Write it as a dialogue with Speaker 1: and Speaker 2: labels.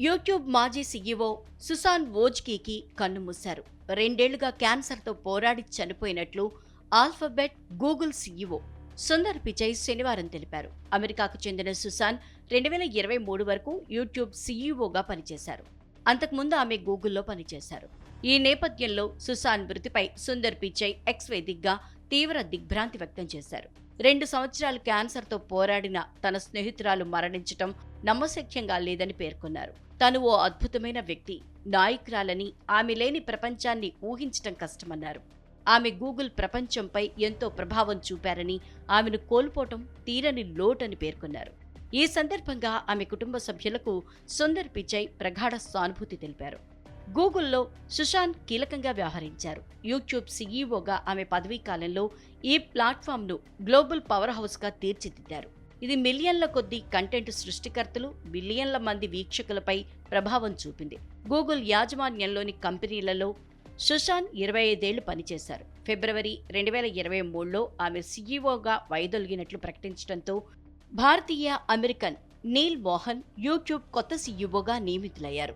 Speaker 1: YouTube మాజీ CEO Susan వోజ్కీకి కన్నుమూశారు రెండేళ్ళుగా క్యాన్సర్తో పోరాడి చనిపోయినట్లు Alphabet Google CEO Sundar Pichai శనివారం తెలిపారు. అమెరికాకు చెందిన సుసాన్ రెండు వేల ఇరవై మూడు వరకు యూట్యూబ్ సీఈఓగా పనిచేశారు. అంతకుముందు ఆమె గూగుల్లో పనిచేశారు. ఈ నేపథ్యంలో సుసాన్ మృతిపై సుందర్ పిచై ఎక్స్ వేదికగా తీవ్ర దిగ్భ్రాంతి వ్యక్తం చేశారు. రెండు సంవత్సరాలు క్యాన్సర్తో పోరాడిన తన స్నేహితురాలు మరణించటం నమ్మశక్యంగా లేదని పేర్కొన్నారు. తను ఓ అద్భుతమైన వ్యక్తి నాయకురాలని ఆమె లేని ప్రపంచాన్ని ఊహించటం కష్టమన్నారు. ఆమె గూగుల్ ప్రపంచంపై ఎంతో ప్రభావం చూపారని ఆమెను కోల్పోవటం తీరని లోటని పేర్కొన్నారు. ఈ సందర్భంగా ఆమె కుటుంబ సభ్యులకు సుందర్ పిచై ప్రగాఢ సానుభూతి తెలిపారు. గూగుల్లో సుశాంత్ కీలకంగా వ్యవహరించారు. యూట్యూబ్ సీఈఓగా ఆమె పదవీ కాలంలో ఈ ప్లాట్ఫామ్ను గ్లోబల్ పవర్ హౌస్గా తీర్చిదిద్దారు. ఇది మిలియన్ల కొద్దీ కంటెంట్ సృష్టికర్తలు బిలియన్ల మంది వీక్షకులపై ప్రభావం చూపింది. గూగుల్ యాజమాన్యంలోని కంపెనీలలో సుశాంత్ ఇరవై ఐదేళ్ళు పనిచేశారు. ఫిబ్రవరి రెండు వేల ఇరవై మూడులో ఆమె సీఈఓగా వైదొలిగినట్లు ప్రకటించడంతో భారతీయ అమెరికన్ నీల్ మోహన్ యూట్యూబ్ కొత్త సీఈఓగా నియమితులయ్యారు.